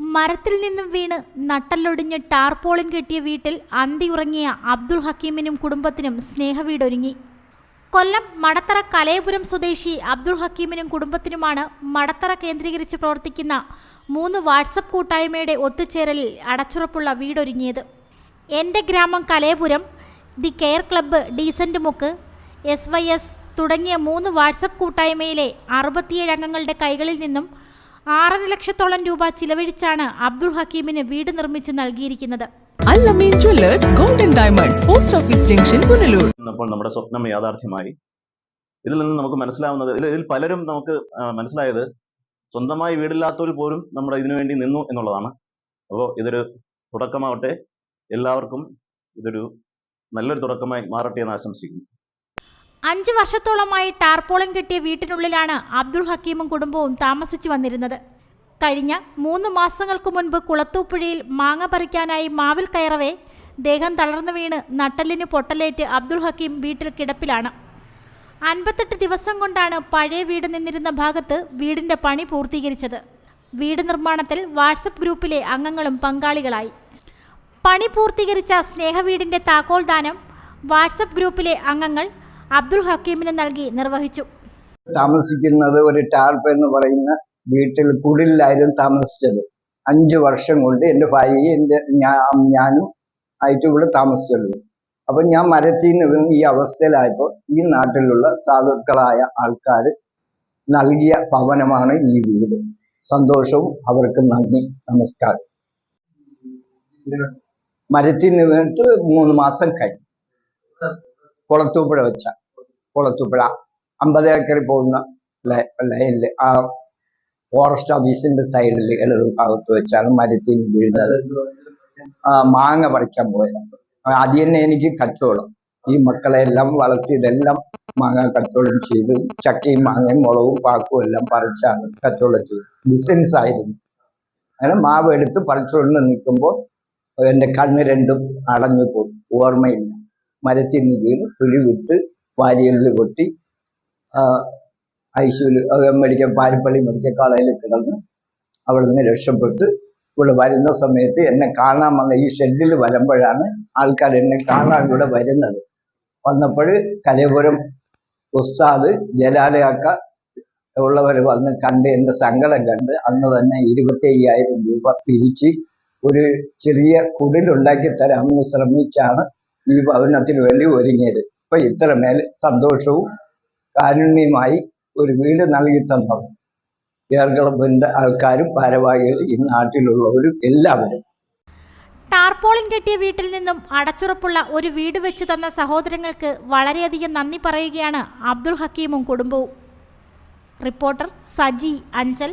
മരത്തിൽ നിന്നും വീണ് നട്ടല്ലൊടിഞ്ഞ് ടാർപോളിൻ കെട്ടിയ വീട്ടിൽ അന്തി ഉറങ്ങിയ അബ്ദുൾ ഹക്കീമിനും കുടുംബത്തിനും സ്നേഹവീടൊരുങ്ങി. കൊല്ലം മടത്തറ കലയപുരം സ്വദേശി അബ്ദുൾ ഹക്കീമിനും കുടുംബത്തിനുമാണ് മടത്തറ കേന്ദ്രീകരിച്ച് പ്രവർത്തിക്കുന്ന മൂന്ന് വാട്സപ്പ് കൂട്ടായ്മയുടെ ഒത്തുചേരലിൽ അടച്ചുറപ്പുള്ള വീടൊരുങ്ങിയത്. എന്റെ ഗ്രാമം Kalayapuram the care club decent മുക്ക് എസ് വൈ എസ് തുടങ്ങിയ മൂന്ന് വാട്സപ്പ് കൂട്ടായ്മയിലെ അറുപത്തിയേഴ് അംഗങ്ങളുടെ കൈകളിൽ നിന്നും ആറര ലക്ഷത്തോളം രൂപ ചിലവഴിച്ചാണ് അബ്ദുൾ ഹക്കീമിന് വീട് നിർമ്മിച്ച് നൽകിയിരിക്കുന്നത്. Alameen jewellers golden diamonds post office junction Punalur അപ്പോൾ നമ്മുടെ സ്വപ്നം യാഥാർത്ഥ്യമായി. ഇതിൽ നിന്ന് നമുക്ക് മനസ്സിലാവുന്നത് ഇതിൽ പലരും നമുക്ക് മനസ്സിലായത് സ്വന്തമായി വീടില്ലാത്തവർ പോലും നമ്മുടെ ഇതിനു വേണ്ടി നിന്നു എന്നുള്ളതാണ്. അപ്പോൾ ഇതൊരു തുടക്കമാവട്ടെ. എല്ലാവർക്കും ഇതൊരു നല്ലൊരു തുടക്കമായി മാറട്ടെ എന്ന് ആശംസിക്കുന്നു. അഞ്ച് വർഷത്തോളമായി ടാർപോളിൻ കെട്ടിയ വീട്ടിനുള്ളിലാണ് അബ്ദുൾ ഹക്കീമും കുടുംബവും താമസിച്ചു വന്നിരുന്നത്. കഴിഞ്ഞ മൂന്ന് മാസങ്ങൾക്ക് മുൻപ് കുളത്തൂപ്പുഴയിൽ മാങ്ങ പറിക്കാനായി മാവിൽ കയറവേ ദേഹം തളർന്നു വീണ് നട്ടലിന് പൊട്ടലേറ്റ് അബ്ദുൾ ഹക്കീം വീട്ടിൽ കിടപ്പിലാണ്. അൻപത്തെട്ട് ദിവസം കൊണ്ടാണ് പഴയ വീട് നിന്നിരുന്ന ഭാഗത്ത് വീടിന്റെ പണി പൂർത്തീകരിച്ചത്. വീട് നിർമ്മാണത്തിൽ വാട്സപ്പ് ഗ്രൂപ്പിലെ അംഗങ്ങളും പങ്കാളികളായി. പണി പൂർത്തീകരിച്ച സ്നേഹവീടിന്റെ താക്കോൽദാനം വാട്സപ്പ് ഗ്രൂപ്പിലെ അംഗങ്ങൾ അബ്ദുൾ ഹക്കീമിന് നൽകി നിർവഹിച്ചു. താമസിക്കുന്നത് ഒരു ടാർപ്പ് എന്ന് പറയുന്ന വീട്ടിൽ കുടിലായിരുന്നു താമസിച്ചത്. അഞ്ചു വർഷം കൊണ്ട് എന്റെ ഭാര്യയും എന്റെ ഞാനും ആയിട്ട് ഇവിടെ താമസിച്ചുള്ളൂ അപ്പൊ ഞാൻ മരത്തിൽ നിന്ന് ഈ അവസ്ഥയിലായപ്പോൾ ഈ നാട്ടിലുള്ള സാധുക്കളായ ആൾക്കാർ നൽകിയ ഭവനമാണ് ഈ വീട്. സന്തോഷവും അവർക്ക് നന്ദി നമസ്കാരം. മരത്തിൽ നിന്നിട്ട് മൂന്ന് മാസം കഴിഞ്ഞു. കുളത്തൂപ്പുഴ വെച്ച. കുളത്തൂപ്പുഴ. അമ്പത് ഏക്കറിൽ പോകുന്ന ലൈനിൽ ആ ഫോറസ്റ്റ് ഓഫീസിന്റെ സൈഡിൽ ഇടത് ഭാഗത്ത് വെച്ചാണ് മരത്തിൽ വീഴുന്നത്. മാങ്ങ പറിക്കാൻ പോയത്. അത് തന്നെ എനിക്ക് കച്ചവടം. ഈ മക്കളെ എല്ലാം വളർത്തി ഇതെല്ലാം മാങ്ങ കച്ചവടം ചെയ്ത് ചക്കയും മാങ്ങയും മുളകും പാക്കും എല്ലാം പറിച്ചാണ് കച്ചവടം ചെയ്തത്. ബിസിനസ് ആയിരുന്നു. അങ്ങനെ മാവ് എടുത്ത് പറിച്ചുകൊണ്ട് നിൽക്കുമ്പോൾ എന്റെ കണ്ണ് രണ്ടും അടഞ്ഞു പോയി. ഓർമ്മയില്ല. മരത്തിൽ നിന്ന് വീണ് പുലി വിട്ട് വാരികളിൽ പൊട്ടി ഐശ്വര്യ മെഡിക്കൽ പാരിപ്പള്ളി മെഡിക്കൽ കോളേജിൽ കിടന്ന് അവിടെ നിന്ന് രക്ഷപ്പെട്ട് ഇവിടെ വരുന്ന സമയത്ത് എന്നെ കാണാൻ വന്ന ഈ ഷെഡിൽ വരുമ്പോഴാണ് ആൾക്കാർ എന്നെ കാണാൻ ഇവിടെ വരുന്നത്. വന്നപ്പോൾ കലയപുരം ഉസ്താദ് ജലാലയാക്ക ഉള്ളവർ വന്ന് കണ്ട് എന്റെ സങ്കടം കണ്ട് അന്ന് തന്നെ ഇരുപത്തി അയ്യായിരം രൂപ പിരിച്ച് ഒരു ചെറിയ കുടിലുണ്ടാക്കി തരാമെന്ന് ശ്രമിച്ചാണ് ഈ ഭവനത്തിന് വേണ്ടി ഒരുങ്ങിയത്. അപ്പൊ ഇത്രമേൽ സന്തോഷവും കാരുണ്യമായി ഒരു വീട് നൽകി തന്നു ഏർക്കളപ്പിന്റെ ആൾക്കാരും ഭാരവാഹികളും ഈ നാട്ടിലുള്ളവരും എല്ലാവരും. ടാർപോളിൻ കെട്ടിയ വീട്ടിൽ നിന്നും അടച്ചുറപ്പുള്ള ഒരു വീട് വെച്ച് തന്ന സഹോദരങ്ങൾക്ക് വളരെയധികം നന്ദി പറയുകയാണ് അബ്ദുൾ ഹക്കീമും കുടുംബവും. റിപ്പോർട്ടർ സജി അഞ്ചൽ.